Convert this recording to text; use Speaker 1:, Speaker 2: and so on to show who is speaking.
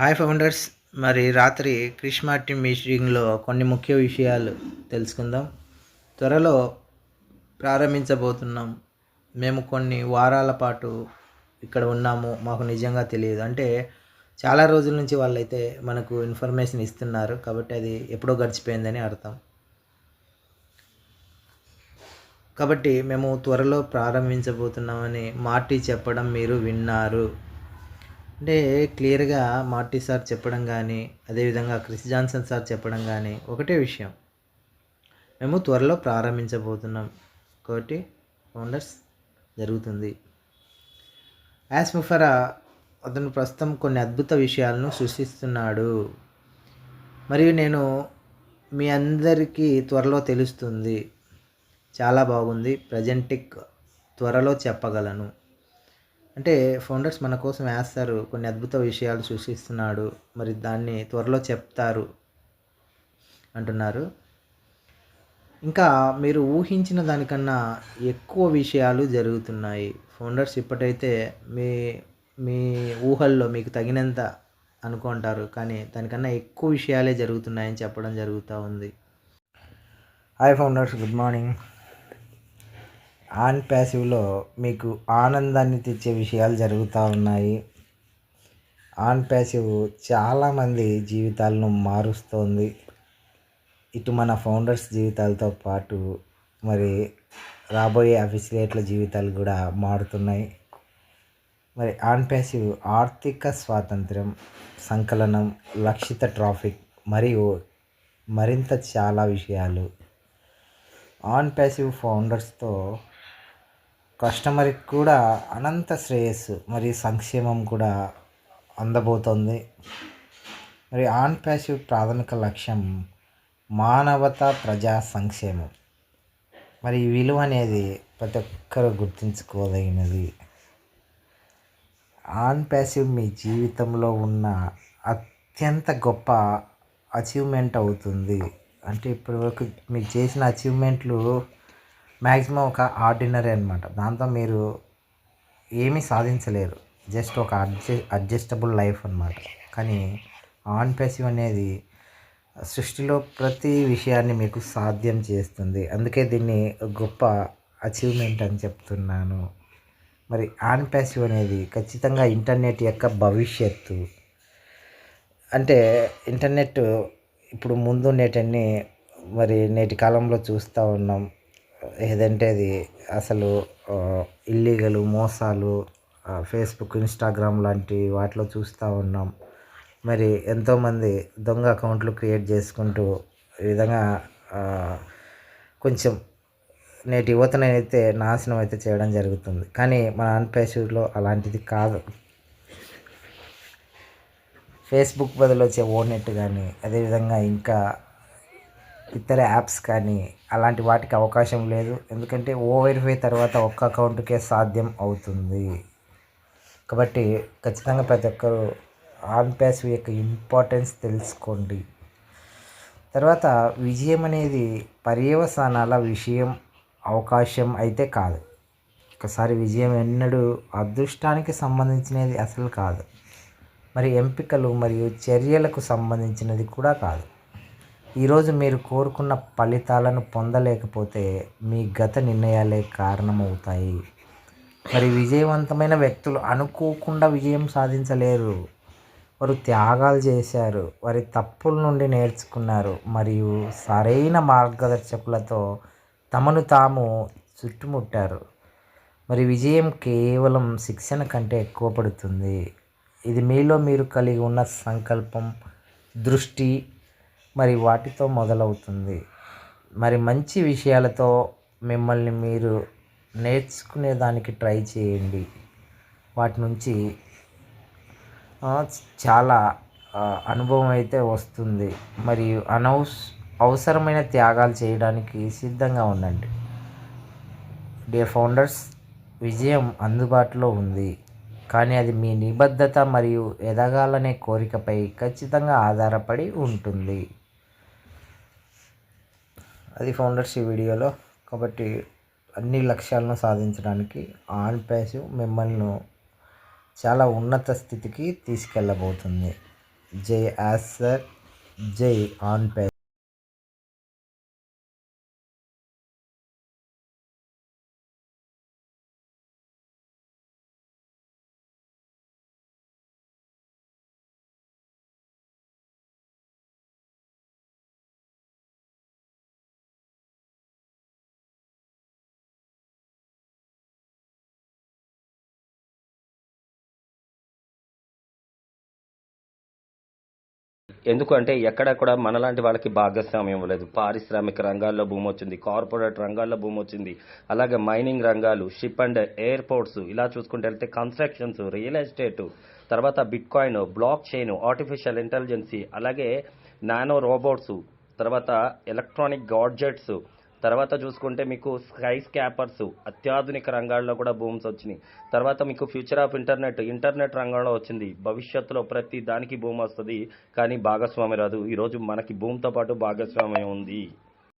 Speaker 1: Hi founders. మరి రాత్రి Krish Martin మీటింగ్లో కొన్ని ముఖ్య విషయాలు తెలుసుకుందాం. త్వరలో ప్రారంభించబోతున్నాం. మేము కొన్ని వారాల పాటు ఇక్కడ ఉన్నాము. మాకు నిజంగా తెలియదు. అంటే చాలా రోజుల నుంచి వాళ్ళైతే మనకు ఇన్ఫర్మేషన్ ఇస్తున్నారు. కాబట్టి అది ఎప్పుడో గడిచిపోయిందని అర్థం. కాబట్టి మేము త్వరలో ప్రారంభించబోతున్నామని మాటి చెప్పడం మీరు విన్నారు. అంటే క్లియర్గా మార్టీ సార్ చెప్పడం కానీ అదేవిధంగా క్రిస్ జాన్సన్ సార్ చెప్పడం కానీ ఒకటే విషయం. మేము త్వరలో ప్రారంభించబోతున్నాం. కోటి ఫౌండర్స్ జరుగుతుంది. యాస్ ముఫరా అతను ప్రస్తుతం కొన్ని అద్భుత విషయాలను సృష్టిస్తున్నాడు. మరియు నేను మీ అందరికీ త్వరలో తెలుస్తుంది. చాలా బాగుంది. ప్రజెంటిక్ త్వరలో చెప్పగలను. అంటే ఫౌండర్స్ మన కోసం వేస్తారు. కొన్ని అద్భుత విషయాలు సృష్టిస్తున్నాడు. మరి దాన్ని త్వరలో చెప్తారు అంటున్నారు. ఇంకా మీరు ఊహించిన దానికన్నా ఎక్కువ విషయాలు జరుగుతున్నాయి. ఫౌండర్స్ ఇప్పటైతే మీ మీ ఊహల్లో మీకు తగినంత అనుకుంటారు. కానీ దానికన్నా ఎక్కువ విషయాలే జరుగుతున్నాయని చెప్పడం జరుగుతూ ఉంది. Hi founders good morning on ప్యాసివ్లో మీకు ఆనందాన్ని తెచ్చే విషయాలు జరుగుతూ ఉన్నాయి. ఆన్ ప్యాసివ్ చాలామంది జీవితాలను మారుస్తోంది. ఇటు మన ఫౌండర్స్ జీవితాలతో పాటు మరి రాబోయే అఫిసిలేట్ల జీవితాలు కూడా మారుతున్నాయి. మరి ఆన్ ప్యాసివ్ ఆర్థిక స్వాతంత్రం సంకలనం లక్షిత ట్రాఫిక్ మరియు మరింత చాలా విషయాలు. ఆన్ ప్యాసివ్ ఫౌండర్స్తో కస్టమర్కి కూడా అనంత శ్రేయస్సు మరియు సంక్షేమం కూడా అందబోతోంది. మరి ఆన్ ప్యాసివ్ ప్రాథమిక లక్ష్యం మానవత ప్రజా సంక్షేమం. మరి ఈ విలువ అనేది ప్రతి ఒక్కరు గుర్తించుకోదగినది. ఆన్ ప్యాసివ్ మీ జీవితంలో ఉన్న అత్యంత గొప్ప అచీవ్మెంట్ అవుతుంది. అంటే ఇప్పటివరకు మీరు చేసిన అచీవ్మెంట్లు మ్యాక్సిమం ఒక ఆర్డినరీ అనమాట దాంతో మీరు ఏమీ సాధించలేరు. జస్ట్ ఒక అడ్జ అడ్జస్టబుల్ లైఫ్ అనమాట కానీ ఆన్ ప్యాసివ్ అనేది సృష్టిలో ప్రతి విషయాన్ని మీకు సాధ్యం చేస్తుంది. అందుకే దీన్ని గొప్ప అచీవ్మెంట్ అని చెప్తున్నాను. మరి ఆన్ ప్యాసివ్ అనేది ఖచ్చితంగా ఇంటర్నెట్ యొక్క భవిష్యత్తు. అంటే ఇంటర్నెట్ ఇప్పుడు ముందు నేటన్ని మరి నేటి కాలంలో చూస్తూ ఉన్నాం. ఏదంటే అది అసలు ఇల్లీగల్ మోసాలు ఫేస్బుక్ ఇన్స్టాగ్రామ్ లాంటి వాటిలో చూస్తూ ఉన్నాం. మరి ఎంతోమంది దొంగ అకౌంట్లు క్రియేట్ చేసుకుంటూ ఈ విధంగా కొంచెం నేటి యువతనైతే నాశనం అయితే చేయడం జరుగుతుంది. కానీ మన అన్పేషూర్లో అలాంటిది కాదు. ఫేస్బుక్ బదులు వచ్చే ఓనెట్ కానీ అదేవిధంగా ఇంకా ఇతర యాప్స్ కానీ అలాంటి వాటికి అవకాశం లేదు. ఎందుకంటే ఓవెరిఫై తర్వాత ఒక్క అకౌంట్కే సాధ్యం అవుతుంది. కాబట్టి ఖచ్చితంగా ప్రతి ఒక్కరు ఆన్ యొక్క ఇంపార్టెన్స్ తెలుసుకోండి. తర్వాత విజయం అనేది పర్యవసానాల విషయం అవకాశం అయితే కాదు. ఒకసారి విజయం ఎన్నడూ అదృష్టానికి సంబంధించినది అసలు కాదు. మరి ఎంపికలు మరియు చర్యలకు సంబంధించినది కూడా కాదు. ఈరోజు మీరు కోరుకున్న ఫలితాలను పొందలేకపోతే మీ గత నిర్ణయాలే కారణమవుతాయి. మరి విజయవంతమైన వ్యక్తులు అనుకోకుండా విజయం సాధించలేరు. వారు త్యాగాలు చేశారు. వారి తప్పుల నుండి నేర్చుకున్నారు. మరియు సరైన మార్గదర్శకులతో తమను తాము చుట్టుముట్టారు. మరి విజయం కేవలం శిక్షణ కంటే ఎక్కువ పడుతుంది. ఇది మీలో మీరు కలిగి ఉన్న సంకల్పం దృష్టి మరి వాటితో మొదలవుతుంది. మరి మంచి విషయాలతో మిమ్మల్ని మీరు నేర్చుకునే దానికి ట్రై చేయండి. వాటి నుంచి చాలా అనుభవం అయితే వస్తుంది. మరియు అనవస అవసరమైన త్యాగాలు చేయడానికి సిద్ధంగా ఉండండి. డియర్ ఫౌండర్స్ విజయం అందుబాటులో ఉంది. కానీ అది మీ నిబద్ధత మరియు ఎదగాలనే కోరికపై ఖచ్చితంగా ఆధారపడి ఉంటుంది. అది ఫౌండర్స్ ఈ వీడియోలో కాబట్టి అన్ని లక్ష్యాలను సాధించడానికి ఆన్ ప్యాసివ్ మిమ్మల్ని చాలా ఉన్నత స్థితికి తీసుకెళ్ళబోతుంది. జై ఆసర్ జై ఆన్
Speaker 2: ఎందుకంటే ఎక్కడ కూడా మనలాంటి వాళ్ళకి భాగస్వామ్యం ఇవ్వలేదు పారిశ్రామిక రంగాల్లో భూమి వచ్చింది కార్పొరేట్ రంగాల్లో భూమి వచ్చింది అలాగే మైనింగ్ రంగాలు షిప్ అండ్ ఎయిర్పోర్ట్స్ ఇలా చూసుకుంటే వెళ్తే కన్స్ట్రక్షన్స్ రియల్ ఎస్టేట్ తర్వాత bitcoin block chain artificial intelligence అలాగే నానో రోబోట్స్ తర్వాత ఎలక్ట్రానిక్ గాడ్జెట్స్ తర్వాత చూసుకుంటే మీకు స్కై స్కాపర్స్ అత్యాధునిక రంగాల్లో కూడా భూమ్స్ వచ్చినాయి. తర్వాత మీకు ఫ్యూచర్ ఆఫ్ ఇంటర్నెట్ ఇంటర్నెట్ రంగంలో వచ్చింది. భవిష్యత్తులో ప్రతి దానికి భూమి వస్తుంది. కానీ భాగస్వామి రాదు. ఈరోజు మనకి భూమితో పాటు భాగస్వామ్యం ఉంది.